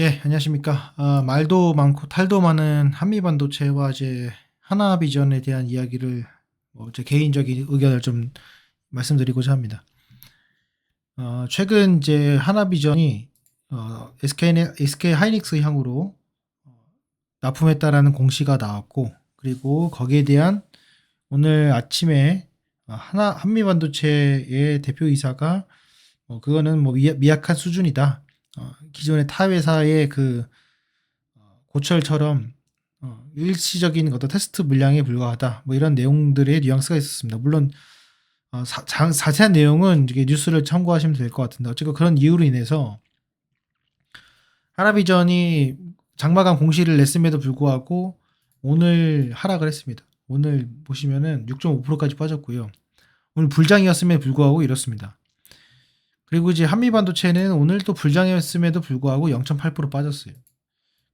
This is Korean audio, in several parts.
예, 안녕하십니까. 아, 말도 많고 탈도 많은 한미반도체와 이제 하나비전에 대한 이야기를 뭐 제 개인적인 의견을 좀 말씀드리고자 합니다. 어, 최근 이제 하나비전이 어, SK, SK 하이닉스 향으로 어, 납품했다라는 공시가 나왔고, 그리고 거기에 대한 오늘 아침에 어, 하나 한미반도체의 대표이사가 어, 그거는 뭐 미, 미약한 수준이다. 어, 기존의 타 회사의 그 어, 고철처럼 어, 일시적인 어떤 테스트 물량에 불과하다. 뭐 이런 내용들의 뉘앙스가 있었습니다. 물론 어, 사, 자, 자세한 내용은 이게 뉴스를 참고하시면 될 것 같은데 어쨌든 그런 이유로 인해서 하나비전이 장마감 공시를 냈음에도 불구하고 오늘 하락을 했습니다. 오늘 보시면은 6.5%까지 빠졌고요. 오늘 불장이었음에도 불구하고 이렇습니다. 그리고 이제 한미 반도체는 오늘 또 불장이었음에도 불구하고 0.8% 빠졌어요.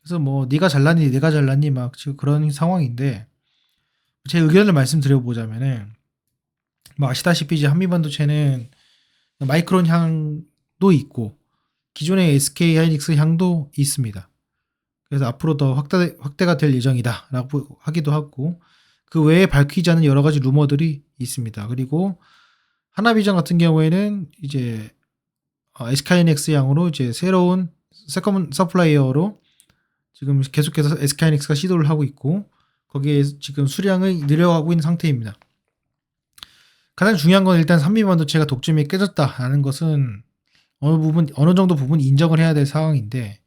그래서 뭐 네가 잘났니 내가 잘났니 막 지금 그런 상황인데 제 의견을 말씀드려 보자면은 뭐 아시다시피 이제 한미 반도체는 마이크론 향도 있고 기존의 SK 하이닉스 향도 있습니다. 그래서 앞으로 더 확대, 확대가 될 예정이다라고 하기도 하고 그 외에 밝히지 않은 여러 가지 루머들이 있습니다. 그리고 하나비전 같은 경우에는 이제 SK하이닉스 양으로 이제 새로운 세컨 서플라이어로 지금 계속해서 SK하이닉스가 시도를 하고 있고 거기에 지금 수량을 늘려가고 있는 상태입니다. 가장 중요한 건 일단 산미 반도체가 독점이 깨졌다라는 것은 어느 부분 어느 정도 부분 인정을 해야 될 상황인데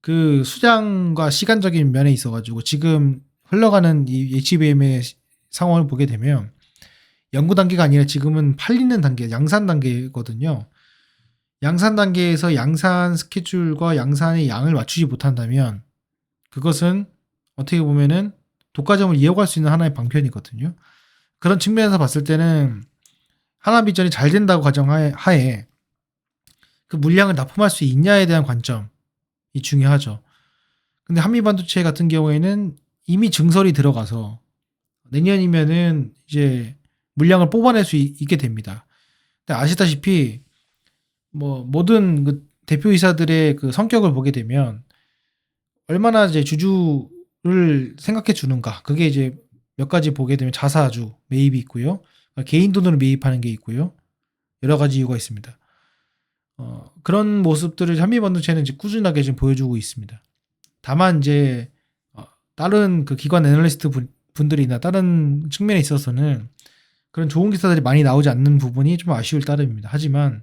그 수량과 시간적인 면에 있어 가지고 지금 흘러가는 이 HBM의 상황을 보게 되면 연구 단계가 아니라 지금은 팔리는 단계, 양산 단계거든요. 양산 단계에서 양산 스케줄과 양산의 양을 맞추지 못한다면 그것은 어떻게 보면은 독과점을 이어갈 수 있는 하나의 방편이거든요. 그런 측면에서 봤을 때는 하나 비전이 잘 된다고 가정하에 그 물량을 납품할 수 있냐에 대한 관점이 중요하죠. 근데 한미 반도체 같은 경우에는 이미 증설이 들어가서 내년이면은 이제 물량을 뽑아낼 수 있, 게 됩니다. 근데 아시다시피 뭐 모든 그 대표이사들의 그 성격을 보게 되면 얼마나 이제 주주를 생각해 주는가 그게 이제 몇 가지 보게 되면 자사주 매입이 있고요. 개인 돈으로 매입하는 게 있고요. 여러 가지 이유가 있습니다. 어, 그런 모습들을 한미반도체는 이제 꾸준하게 지금 보여주고 있습니다. 다만 이제 어, 다른 그 기관 애널리스트 분, 분들이나 다른 측면에 있어서는 그런 좋은 기사들이 많이 나오지 않는 부분이 좀 아쉬울 따름입니다. 하지만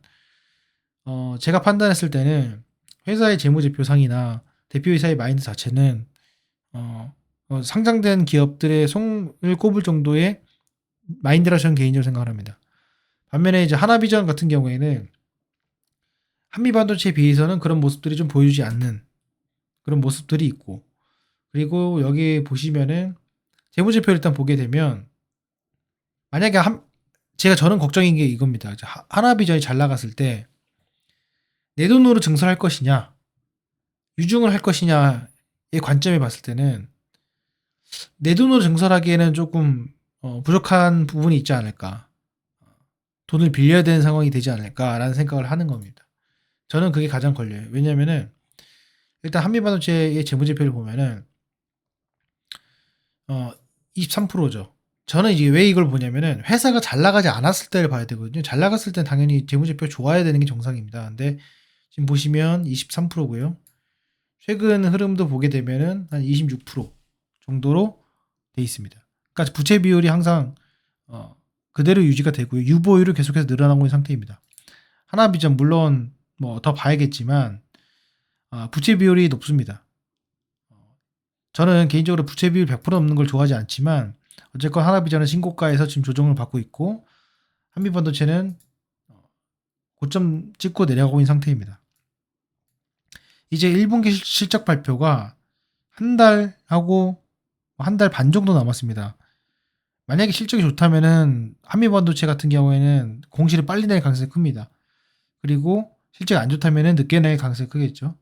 어, 제가 판단했을 때는 회사의 재무제표상이나 대표이사의 마인드 자체는 어, 어, 상장된 기업들의 송을 꼽을 정도의 마인드라 저는 개인적으로 생각을 합니다. 반면에 이제 하나비전 같은 경우에는 한미반도체에 비해서는 그런 모습들이 좀 보여주지 않는 그런 모습들이 있고 그리고 여기 보시면은 재무제표를 일단 보게 되면 만약에 한 제가 저는 걱정인 게 이겁니다. 하나비전이 잘 나갔을 때 내 돈으로 증설할 것이냐 유중을 할 것이냐의 관점에 봤을 때는 내 돈으로 증설하기에는 조금 어, 부족한 부분이 있지 않을까. 돈을 빌려야 되는 상황이 되지 않을까라는 생각을 하는 겁니다. 저는 그게 가장 걸려요. 왜냐면은 일단 한미반도체의 재무제표를 보면은 어 23%죠. 저는 이제 왜 이걸 보냐면은 회사가 잘 나가지 않았을 때를 봐야 되거든요. 잘 나갔을 땐 당연히 재무제표 좋아야 되는 게 정상입니다. 근데 지금 보시면 23%고요. 최근 흐름도 보게 되면은 한 26% 정도로 돼 있습니다. 그러니까 부채 비율이 항상 어, 그대로 유지가 되고요. 유보율을 계속해서 늘어나고 있는 상태입니다. 하나비전 물론 뭐 더 봐야겠지만 어, 부채 비율이 높습니다. 저는 개인적으로 부채 비율 100% 넘는 걸 좋아하지 않지만 어쨌건 하나비전은 신고가에서 지금 조정을 받고 있고 한미반도체는 어, 고점 찍고 내려가고 있는 상태입니다. 이제 1분기 실적 발표가 한 달하고 한 달 반 정도 남았습니다. 만약에 실적이 좋다면은 한미반도체 같은 경우에는 공시를 빨리 낼 가능성이 큽니다. 그리고 실적이 안 좋다면은 늦게 낼 가능성이 크겠죠.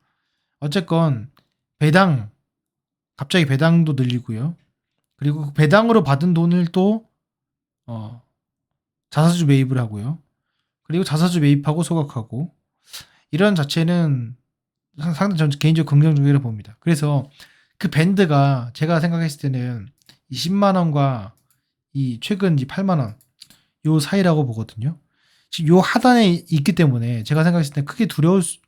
어쨌건 배당 갑자기 배당도 늘리고요. 그리고 그 배당으로 받은 돈을 또 어, 자사주 매입을 하고요. 그리고 자사주 매입하고 소각하고 이런 자체는 상- 상당히 전 개인적으로 긍정적이라고 봅니다. 그래서 그 밴드가 제가 생각했을 때는 이 10만 원과 이 최근 이 8만 원 요 사이라고 보거든요. 지금 요 하단에 있기 때문에 제가 생각했을 때 크게 두려울 수-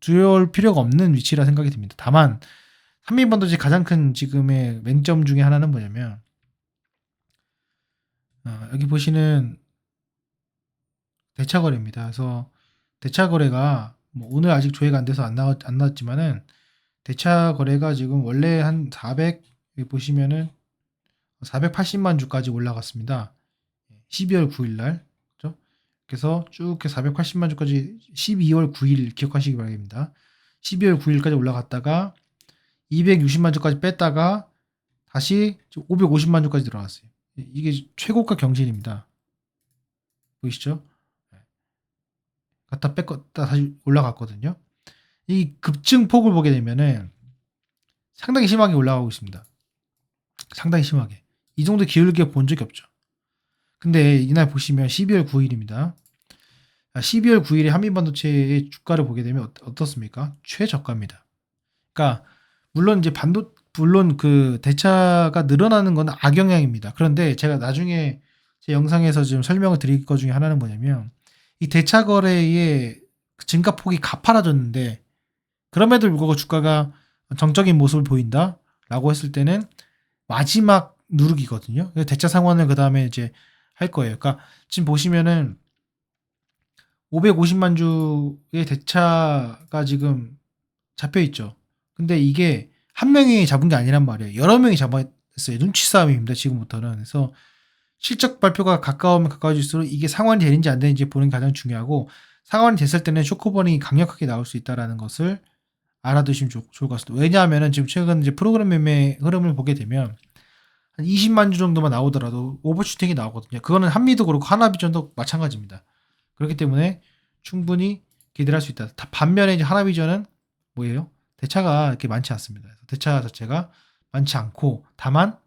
두려울 필요가 없는 위치라 생각이 듭니다. 다만 한미반도체 가장 큰 지금의 맹점 중에 하나는 뭐냐면 어, 여기 보시는 대차 거래입니다. 그래서 대차 거래가 뭐 오늘 아직 조회가 안 돼서 안 나왔 안 나왔지만은 대차 거래가 지금 원래 한 400 여기 보시면은 480만 주까지 올라갔습니다. 12월 9일 날. 그죠? 그래서 쭉 480만 주까지 12월 9일 기억하시기 바랍니다. 12월 9일까지 올라갔다가 260만 주까지 뺐다가 다시 550만 주까지 들어왔어요. 이게 최고가 경신입니다. 보이시죠? 네. 갖다 뺐다 다시 올라갔거든요. 이 급증 폭을 보게 되면은 상당히 심하게 올라가고 있습니다. 상당히 심하게. 이 정도 기울게 본 적이 없죠. 근데 이날 보시면 12월 9일입니다. 12월 9일에 한미반도체의 주가를 보게 되면 어떻- 어떻습니까? 최저가입니다. 그러니까 물론 이제 반도 물론 그 대차가 늘어나는 건 악영향입니다. 그런데 제가 나중에 제 영상에서 지금 설명을 드릴 것 중에 하나는 뭐냐면 이 대차 거래의 그 증가 폭이 가파라졌는데 그럼에도 불구하고 주가가 정적인 모습을 보인다라고 했을 때는 마지막 누르기거든요. 대차 상환을 그 다음에 이제 할 거예요. 그러니까 지금 보시면은 550만 주의 대차가 지금 잡혀 있죠. 근데 이게 한 명이 잡은 게 아니란 말이에요. 여러 명이 잡았어요. 눈치 싸움입니다. 지금부터는. 그래서 실적 발표가 가까우면 가까워질수록 이게 상환이 되는지 안 되는지 보는 게 가장 중요하고 상환이 됐을 때는 쇼크버닝이 강력하게 나올 수 있다라는 것을 알아두시면 좋, 좋을 것 같습니다. 왜냐하면 지금 최근 이제 프로그램 매매 흐름을 보게 되면 한 20만 주 정도만 나오더라도 오버슈팅이 나오거든요. 그거는 한미도 그렇고 하나비전도 마찬가지입니다. 그렇기 때문에 충분히 기대할 수 있다. 다- 반면에 이제 하나비전은 뭐예요? 대차가 이렇게 많지 않습니다. 대차 자체가 많지 않고 다만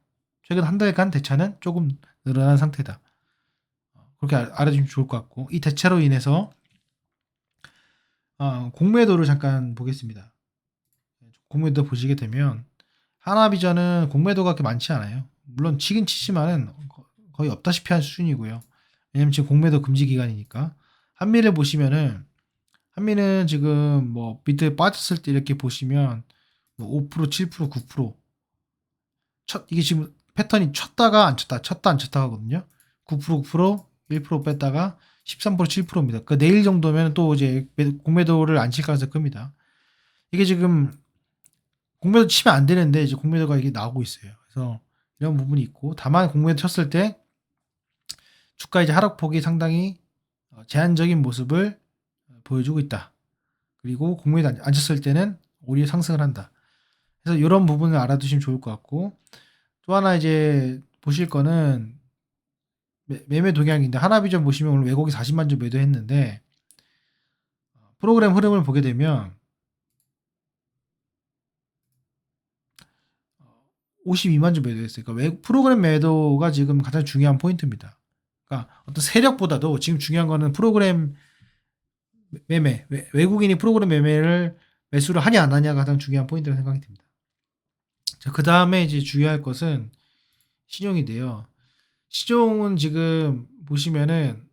최근 한 달간 대차는 조금 늘어난 상태다. 어, 그렇게 알- 알아주시면 좋을 것 같고 이 대차로 인해서 어, 공매도를 잠깐 보겠습니다. 공매도 보시게 되면 하나비전은 공매도가 그렇게 많지 않아요. 물론 치긴 치지만은 거- 거의 없다시피 한 수준이고요. 왜냐면 지금 공매도 금지 기간이니까 한미를 보시면은 한미는 지금 뭐 밑에 빠졌을 때 이렇게 보시면 뭐 5%, 7%, 9%첫 이게 지금 패턴이 쳤다가 안 쳤다, 쳤다 안 쳤다 하거든요. 9%, 9%, 1% 뺐다가 13%, 7%입니다. 그 내일 정도면 또 이제 매- 공매도를 안 칠 가능성이 큽니다. 이게 지금 공매도 치면 안 되는데 이제 공매도가 이게 나오고 있어요. 그래서 이런 부분이 있고 다만 공매도 쳤을 때 주가 이제 하락폭이 상당히 어, 제한적인 모습을 어, 보여주고 있다. 그리고 공매도 안- 안 쳤을 때는 오히려 상승을 한다. 그래서 이런 부분을 알아두시면 좋을 것 같고 또 하나 이제 보실 거는 매- 매매 동향인데 하나비전 보시면 오늘 외국이 40만 주 매도했는데 어, 프로그램 흐름을 보게 되면 52만 주 매도했어요. 그러니까 외- 프로그램 매도가 지금 가장 중요한 포인트입니다. 그러니까 어떤 세력보다도 지금 중요한 거는 프로그램 매매, 외- 외국인이 프로그램 매매를 매수를 하냐 안 하냐가 가장 중요한 포인트라고 생각이 듭니다. 자, 그 다음에 이제 주의할 것은 신용인데요. 신용은 지금 보시면은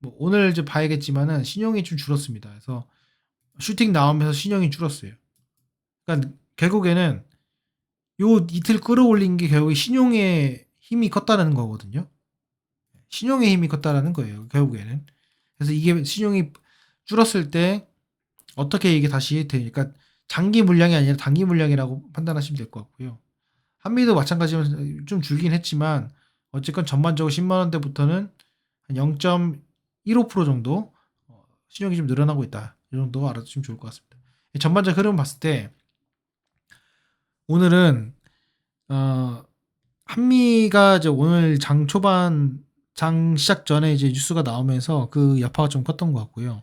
뭐 오늘 이제 봐야겠지만은 신용이 좀 줄었습니다. 그래서 슈팅 나오면서 신용이 줄었어요. 그러니까 결국에는 요 이틀 끌어올린 게 결국 신용의 힘이 컸다는 거거든요. 신용의 힘이 컸다라는 거예요. 결국에는. 그래서 이게 신용이 줄었을 때 어떻게 이게 다시 되니까 장기 물량이 아니라 단기 물량이라고 판단하시면 될 것 같고요. 한미도 마찬가지로 좀 줄긴 했지만 어쨌건 전반적으로 10만 원대부터는 한 0.15% 정도 어, 신용이 좀 늘어나고 있다. 이 정도 알아두시면 좋을 것 같습니다. 전반적 흐름 봤을 때 오늘은 어 한미가 이제 오늘 장 초반 장 시작 전에 이제 뉴스가 나오면서 그 여파가 좀 컸던 것 같고요.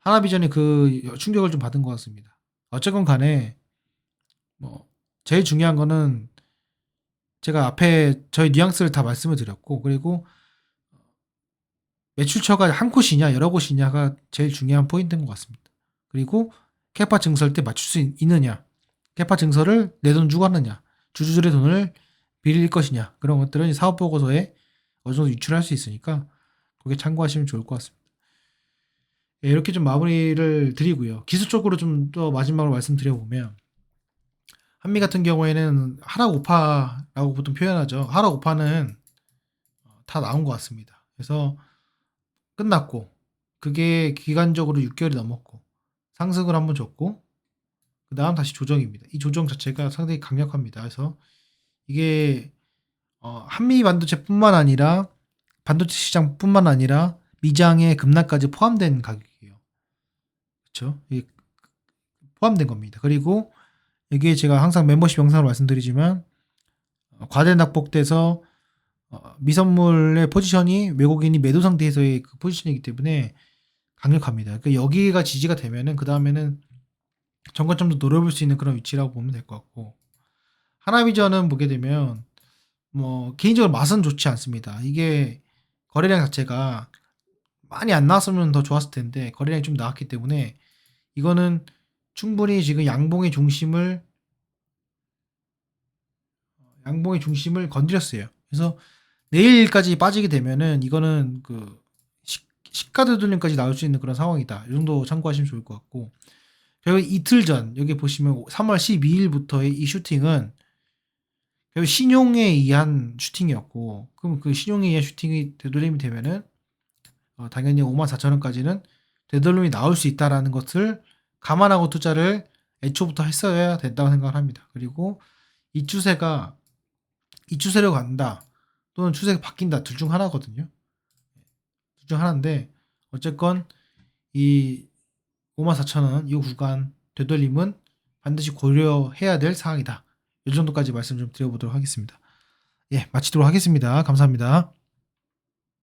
하나비전이 그 충격을 좀 받은 것 같습니다. 어쨌건 간에 뭐 제일 중요한 거는 제가 앞에 저희 뉘앙스를 다 말씀을 드렸고 그리고 매출처가 한 곳이냐 여러 곳이냐가 제일 중요한 포인트인 것 같습니다. 그리고 캐파 증설 때 맞출 수 있- 있느냐, 캐파 증설을 내 돈 주고 하느냐, 주주들의 돈을 빌릴 것이냐 그런 것들은 이 사업 보고서에 어느 정도 유출할 수 있으니까 그게 참고하시면 좋을 것 같습니다. 예, 이렇게 좀 마무리를 드리고요. 기술적으로 좀또 마지막으로 말씀드려 보면 한미 같은 경우에는 하락 오파라고 보통 표현하죠. 하락 오파는 어, 다 나온 것 같습니다. 그래서 끝났고 그게 기간적으로 6개월이 넘었고 상승을 한번 줬고 그 다음 다시 조정입니다. 이 조정 자체가 상당히 강력합니다. 그래서 이게 어, 한미 반도체뿐만 아니라 반도체 시장뿐만 아니라 미장의 급락까지 포함된 가격이에요. 그렇죠? 포함된 겁니다. 그리고 여기에 제가 항상 멤버십 영상으로 말씀드리지만 어, 과대 낙폭돼서 어, 미선물의 포지션이 외국인이 매도 상태에서의 그 포지션이기 때문에 강력합니다. 그러니까 여기가 지지가 되면은 그 다음에는 정관점도 노려볼 수 있는 그런 위치라고 보면 될 것 같고 하나비전은 보게 되면 뭐 개인적으로 맛은 좋지 않습니다. 이게 거래량 자체가 많이 안 나왔으면 더 좋았을 텐데 거래량이 좀 나왔기 때문에 이거는 충분히 지금 양봉의 중심을 양봉의 중심을 건드렸어요. 그래서 내일까지 빠지게 되면은 이거는 그 시- 시가 되돌림까지 나올 수 있는 그런 상황이다. 이 정도 참고하시면 좋을 것 같고 그리고 이틀 전 여기 보시면 3월 12일부터의 이 슈팅은 결국 신용에 의한 슈팅이었고 그럼 그 신용에 의한 슈팅이 되돌림이 되면은 어, 당연히 5만 4천 원까지는 되돌림이 나올 수 있다라는 것을 감안하고 투자를 애초부터 했어야 된다고 생각을 합니다. 그리고 이 추세가 이 추세로 간다 또는 추세가 바뀐다 둘 중 하나거든요. 둘 중 하나인데 어쨌건 이 5만 4천 원이 구간 되돌림은 반드시 고려해야 될 사항이다. 이 정도까지 말씀 좀 드려보도록 하겠습니다. 예, 마치도록 하겠습니다. 감사합니다.